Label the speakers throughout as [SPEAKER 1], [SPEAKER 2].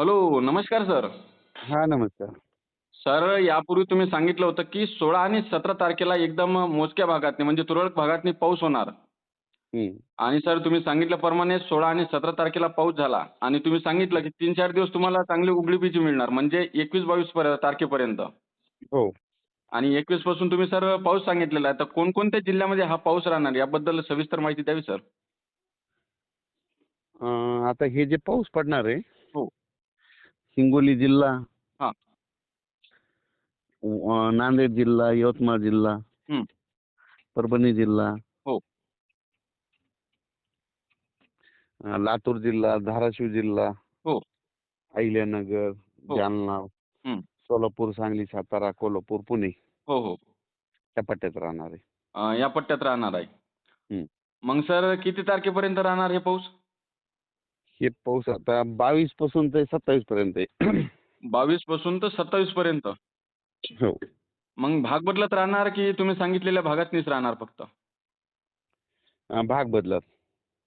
[SPEAKER 1] Hello नमस्कार sir.
[SPEAKER 2] हा नमस्कार.
[SPEAKER 1] सर यापूर्वी तुम्ही सांगितलं होतं की सोळा आणि सतरा तारखेला एकदम मोजक्या भागातनी म्हणजे तुरळक भागातनी पाऊस होणार.
[SPEAKER 2] हम्म.
[SPEAKER 1] आणि सर तुम्ही सांगितल्याप्रमाणे सोळा आणि सतरा तारखेला पाऊस झाला. आणि तुम्ही सांगितलं की तीन चार दिवस तुम्हाला चांगली उघडीपीची मिळणार म्हणजे एकवीस बावीस पर्यंत तारखेपर्यंत.
[SPEAKER 2] हो.
[SPEAKER 1] आणि एकवीसपासून तुम्ही सर पाऊस सांगितलेला आहे तर कोणकोणत्या जिल्ह्यामध्ये हा पाऊस राहणार याबद्दल सविस्तर माहिती द्यावी सर.
[SPEAKER 2] अं, आता हे जे पाऊस पडणार आहे. हिंगोली जिल्हा
[SPEAKER 1] हा.
[SPEAKER 2] अं, नांदेड जिल्हा यवतमाळ जिल्हा. परभणी जिल्हा
[SPEAKER 1] हो.
[SPEAKER 2] अं, लातूर जिल्हा धाराशिव जिल्हा
[SPEAKER 1] हो.
[SPEAKER 2] अहिल्यानगर
[SPEAKER 1] हो.
[SPEAKER 2] जालना. सोलापूर सांगली सातारा कोल्हापूर पुणे
[SPEAKER 1] हो हो
[SPEAKER 2] त्या पट्ट्यात राहणार आहे
[SPEAKER 1] अं, या पट्ट्यात राहणार आहे. मग सर किती तारखेपर्यंत राहणार हे पाऊस
[SPEAKER 2] हे पाऊस आता बावीसपासून ते सत्तावीस पर्यंत आहे.
[SPEAKER 1] बावीसपासून तर सत्तावीस पर्यंत.
[SPEAKER 2] हो.
[SPEAKER 1] मग भाग बदलत राहणार की तुम्ही सांगितलेल्या भागातनीच राहणार फक्त?
[SPEAKER 2] अं, भाग बदलत.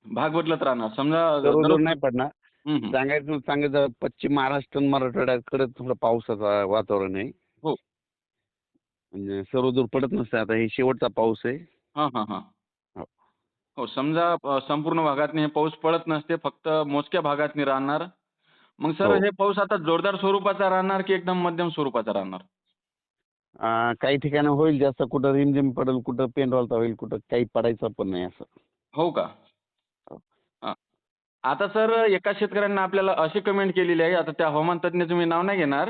[SPEAKER 1] भाग बदलत राहणार. समजा दररोज-
[SPEAKER 2] नाही पडणार.
[SPEAKER 1] हम्म, हम्म.
[SPEAKER 2] सांगायचं सांगायचं पश्चिम महाराष्ट्र आणि मराठवाड्याकडे थोडं पावसाचं वातावरण आहे.
[SPEAKER 1] हो.
[SPEAKER 2] म्हणजे सर्वदूर पडत नसते. आता हे शेवटचा पाऊस आहे.
[SPEAKER 1] हा हा हो.
[SPEAKER 2] हो
[SPEAKER 1] समजा संपूर्ण भागातनी हे पाऊस पडत नसते फक्त मोजक्या भागातनी राहणार मग सर
[SPEAKER 2] हो.
[SPEAKER 1] हे पाऊस आता जोरदार स्वरूपाचा राहणार की एकदम मध्यम स्वरूपाचा राहणार
[SPEAKER 2] अं, काही ठिकाणी होईल जास्त कुठं रिमझिम पडेल कुठं पेंडवालता होईल कुठं काही पडायचं पण नाही असं
[SPEAKER 1] हो का
[SPEAKER 2] हो.
[SPEAKER 1] हा. आता सर एका शेतकऱ्यांना आपल्याला अशी कमेंट केलेली आहे आता त्या हवामान तज्ज्ञाचं मी नाव नाही घेणार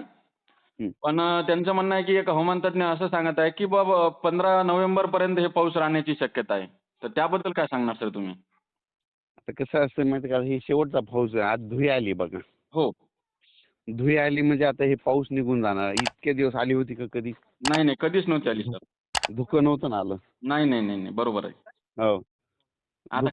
[SPEAKER 2] हं.
[SPEAKER 1] पण अ, त्यांचं म्हणणं आहे की एक हवामान तज्ज्ञ असं सांगत आहे की बाबा पंधरा नोव्हेंबर पर्यंत हे पाऊस राहण्याची शक्यता आहे तर त्याबद्दल काय सांगणार सर तुम्ही?
[SPEAKER 2] आता कसं असतं माहिती का? हे शेवटचा पाऊस आहे. आज धुई आली बघा.
[SPEAKER 1] हो.
[SPEAKER 2] धुई आली म्हणजे आता हे पाऊस निघून जाणार. इतके दिवस आली होती का कधी?
[SPEAKER 1] नाही नाही. कधीच नव्हती आली सर.
[SPEAKER 2] धुकं नव्हतं ना आलं.
[SPEAKER 1] नाही नाही नाही नाही. बरोबर आहे.
[SPEAKER 2] हो.